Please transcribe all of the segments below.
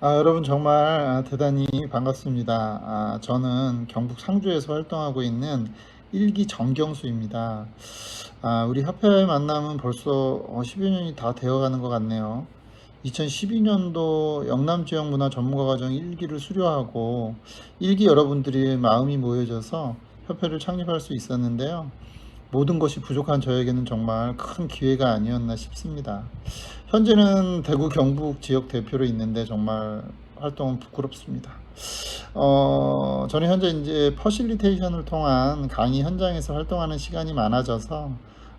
아, 여러분 정말 아, 대단히 반갑습니다. 아, 저는 경북 상주에서 활동하고 있는 일기 정경수입니다. 아, 우리 협회 만남은 벌써 어, 10여 년이 다 되어가는 것 같네요. 2012년도 영남지역문화 전문가과정 1기를 수료하고 일기 여러분들이 마음이 모여져서 협회를 창립할 수 있었는데요. 모든 것이 부족한 저에게는 정말 큰 기회가 아니었나 싶습니다. 현재는 대구 경북 지역 대표로 있는데 정말 활동은 부끄럽습니다. 어, 저는 현재 이제 퍼실리테이션을 통한 강의 현장에서 활동하는 시간이 많아져서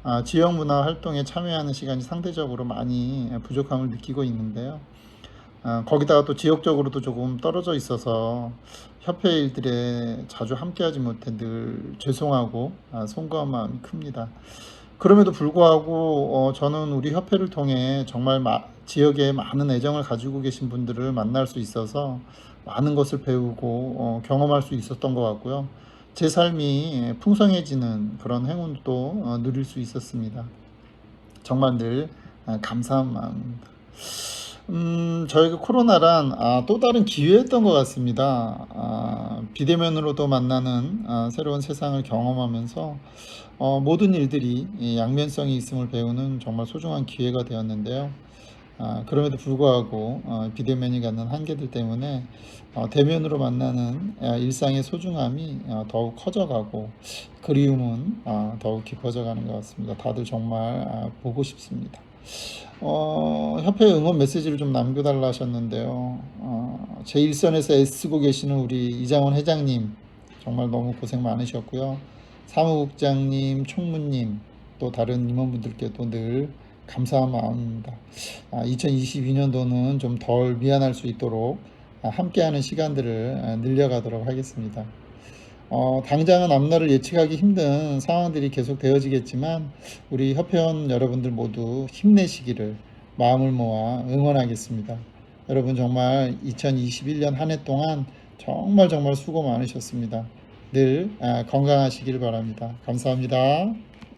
아, 지역 문화 활동에 참여하는 시간이 상대적으로 많이 부족함을 느끼고 있는데요. 아, 거기다가 또 지역적으로도 조금 떨어져 있어서 협회 일들에 자주 함께하지 못해 늘 죄송하고 아, 송구한 마음이 큽니다. 그럼에도 불구하고 어, 저는 우리 협회를 통해 정말 마- 지역에 많은 애정을 가지고 계신 분들을 만날 수 있어서 많은 것을 배우고 어, 경험할 수 있었던 것 같고요. 제 삶이 풍성해지는 그런 행운도 어, 누릴 수 있었습니다. 정말 늘 아, 감사한 마음입니다. 음, 저에게 코로나란 아, 또 다른 기회였던 것 같습니다. 아, 비대면으로도 만나는 아, 새로운 세상을 경험하면서 어, 모든 일들이 이 양면성이 있음을 배우는 정말 소중한 기회가 되었는데요. 아, 그럼에도 불구하고 어, 비대면이 갖는 한계들 때문에 어, 대면으로 만나는 아, 일상의 소중함이 어, 더욱 커져가고 그리움은 아, 더욱 깊어져가는 것 같습니다. 다들 정말 아, 보고 싶습니다. 어, 협회 응원 메시지를 좀 남겨달라 하셨는데요. 어, 제 일선에서 애쓰고 계시는 우리 이장원 회장님 정말 너무 고생 많으셨고요. 사무국장님, 총무님, 또 다른 임원분들께도 늘 감사한 마음입니다. 아, 2022년도는 좀 덜 미안할 수 있도록 아, 함께하는 시간들을 아, 늘려가도록 하겠습니다. 어, 당장은 앞날을 예측하기 힘든 상황들이 계속 되어지겠지만 우리 협회원 여러분들 모두 힘내시기를 마음을 모아 응원하겠습니다. 여러분 정말 2021년 한 해 동안 정말 정말 수고 많으셨습니다. 늘 아, 건강하시길 바랍니다. 감사합니다.